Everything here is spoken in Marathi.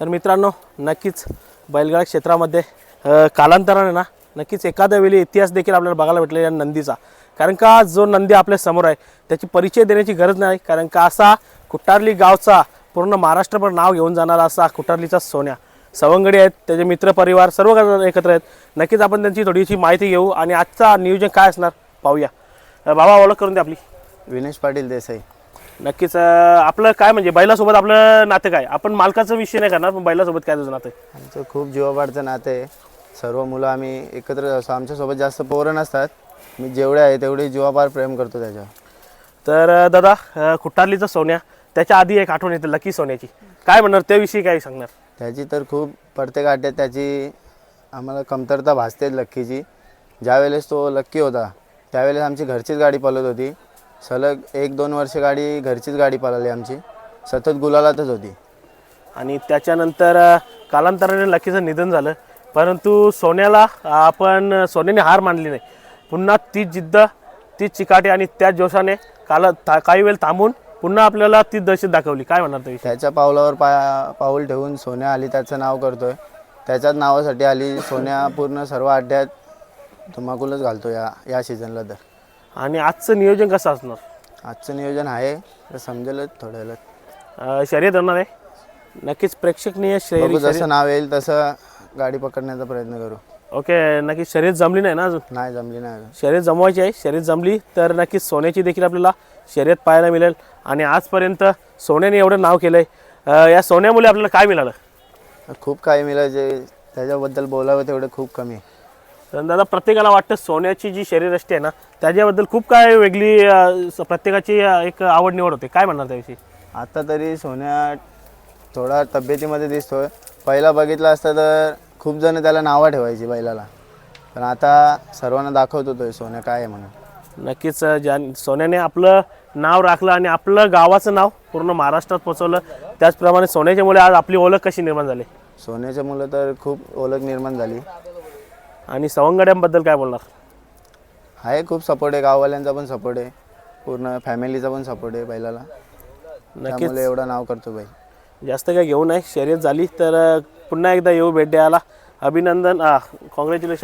तर मित्रांनो नक्कीच बैलगाडा क्षेत्रामध्ये कालांतराने ना नक्कीच एखाद्या वेळी इतिहास देखील आपल्याला बघायला भेटलेला या नंदीचा. कारण का जो नंदी आपल्यासमोर आहे त्याची परिचय देण्याची गरज नाही. कारण का असा कुटारली गावचा पूर्ण महाराष्ट्रभर नाव घेऊन जाणारा असा कुटारलीचा सोन्या. सवंगडी आहेत त्याचे मित्र परिवार सर्व एकत्र आहेत. नक्कीच आपण त्यांची थोडीशी माहिती घेऊ आणि आजचा नियोजन काय असणार पाहूया. बाबा ओळख करून द्या आपली. विनेश पाटील देसाई. नक्कीच अं, आपलं काय म्हणजे बैलासोबत आपलं नातं काय? आपण मालकाचा विषय नाही करणार पण बैलासोबत काय तुझं नातं आहे? आमचं खूप जीवापाडचं नातं आहे. सर्व मुलं आम्ही एकत्र असतो आमच्यासोबत जास्त पोरं नसतात. मी जेवढे आहे तेवढे जीवापार प्रेम करतो त्याच्यावर. तर अं, दादा अं, कुट्टारलीचा सोन्या त्याच्या आधी एक आठवण येते लकी सोन्याची. काय म्हणणार त्याविषयी काय सांगणार? त्याची तर खूप प्रत्येक अड्ड्यात त्याची आम्हाला कमतरता भासते लक्कीची ज्यावेळेस तो लक्की होता त्यावेळेस आमची घरचीच गाडी पळत होती. सलग एक दोन वर्ष गाडी घरचीच गाडी पळाली आमची. सतत गुलालातच होती. आणि त्याच्यानंतर अं, कालांतराने लकीचं निधन झालं. परंतु सोन्याला आपण सोन्याने हार मानली नाही. पुन्हा तीच जिद्द तीच चिकाटी आणि त्याच जोशाने काला ता काही वेळ थांबून पुन्हा आपल्याला ती दहशत दाखवली. काय म्हणणार त्याविषयी? त्याच्या पावलावर पा पाऊल ठेवून सोन्या आली त्याचं नाव करतोय. त्याच्याच नावासाठी आली सोन्या पूर्ण सर्व अड्ड्यात धुमाकूलच घालतो या या सीझनला तर. आणि आजचं नियोजन कसं असणार? आजचं नियोजन आहे तर समजेलच थोड्या वेळात अ, शर्यत होणार आहे? नक्कीच प्रेक्षकनीय बघू शर्यत जसं नाव येईल तसं गाडी पकडण्याचा प्रयत्न करू. ओके नक्कीच शर्यत जमली नाही ना अजून? नाही जमली नाही अजून. शर्यत जमवायची आहे शर्यत जमली तर नक्कीच सोन्याची देखील आपल्याला शर्यत पाहायला मिळेल. आणि आजपर्यंत सोन्याने एवढं नाव केलं आहे या सोन्यामुळे आपल्याला काय मिळालं? खूप काही मिळालं जे त्याच्याबद्दल बोलावं तेवढं खूप कमी आहे. तर दादा प्रत्येकाला वाटतं सोन्याची जी शरीरयष्टी आहे ना त्याच्याबद्दल खूप काय वेगळी प्रत्येकाची एक आवड निवड होते. काय म्हणणार त्याविषयी? आता तरी सोन्या थोडा तब्येतीमध्ये दिसतोय. पहिला बघितला असता तर खूप जण त्याला नावं ठेवायची बैलाला. पण आता सर्वांना दाखवत होतोय सोन्या काय आहे म्हणून. नक्कीच ज्या सोन्याने आपलं नाव राखलं आणि आपलं गावाचं नाव पूर्ण महाराष्ट्रात पोचवलं. त्याचप्रमाणे सोन्याच्यामुळे आज आपली ओळख कशी निर्माण झाली? सोन्याच्या मुलं तर खूप ओळख निर्माण झाली. आणि सवंगड्यांबद्दल काय बोलणार? आहे खूप सपोर्ट आहे. गाववाल्यांचा पण सपोर्ट आहे. पूर्ण फॅमिलीचा पण सपोर्ट आहे बैलाला. नक्कीच. त्यामुळे एवढं नाव करतो बाई जास्त काय घेऊ नाही. शर्यत झाली तर पुन्हा एकदा येऊ भेट द्यायला. अभिनंदन. कॉंग्रॅच्युलेशन